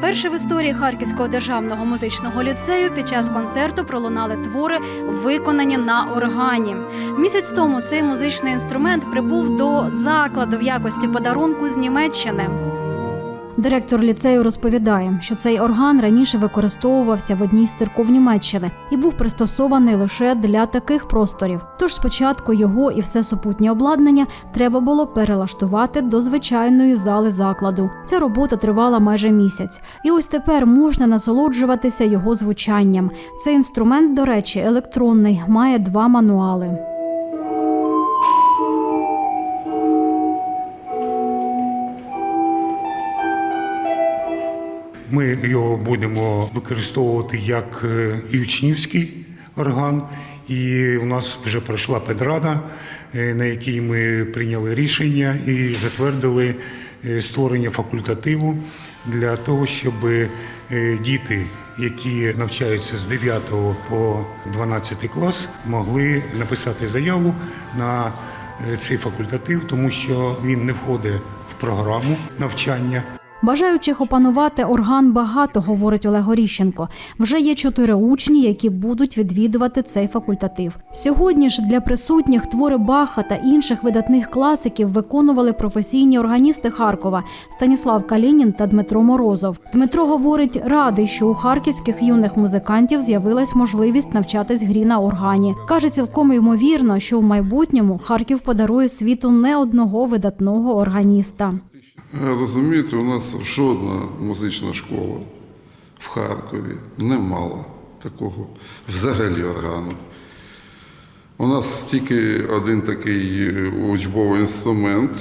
Перше в історії Харківського державного музичного ліцею під час концерту пролунали твори, виконані на органі. Місяць тому цей музичний інструмент прибув до закладу в якості подарунку з Німеччини. Директор ліцею розповідає, що цей орган раніше використовувався в одній з церков Німеччини і був пристосований лише для таких просторів. Тож спочатку його і все супутнє обладнання треба було перелаштувати до звичайної зали закладу. Ця робота тривала майже місяць, і ось тепер можна насолоджуватися його звучанням. Цей інструмент, до речі, електронний, має два мануали. Ми його будемо використовувати як е, і учнівський орган, і у нас вже пройшла педрада, е, на якій ми прийняли рішення і затвердили е, створення факультативу для того, щоб діти, які навчаються з 9 по 12 клас, могли написати заяву на цей факультатив, тому що він не входить в програму навчання. Бажаючих опанувати орган багато, говорить Олег Горіщенко. Вже є чотири учні, які будуть відвідувати цей факультатив. Сьогодні ж для присутніх твори Баха та інших видатних класиків виконували професійні органісти Харкова Станіслав Калінін та Дмитро Морозов. Дмитро говорить, радий, що у харківських юних музикантів з'явилась можливість навчатись грі на органі. каже, цілком ймовірно, що в майбутньому Харків подарує світу не одного видатного органіста. Е, Розумієте, у нас жодна музична школа в Харкові не мала такого взагалі органу. У нас тільки один такий е, учбовий інструмент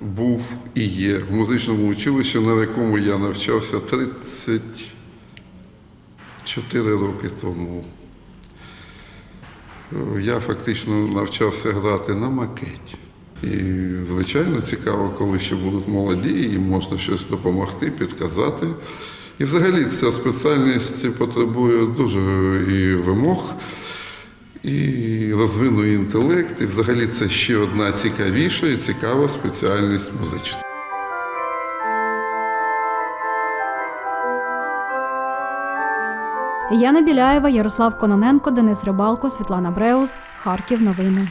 був і є в музичному училищі, на якому я навчався 34 роки тому. Е, Я фактично навчався грати на макеті. І, звичайно, цікаво, коли ще будуть молоді, їм можна щось допомогти, підказати. І взагалі ця спеціальність потребує дуже і вимог, і розвинує інтелект. І взагалі це ще одна цікавіша і цікава спеціальність музична. Яна Біляєва, Ярослав Кононенко, Денис Рибалко, Світлана Бреус. Харків. Новини.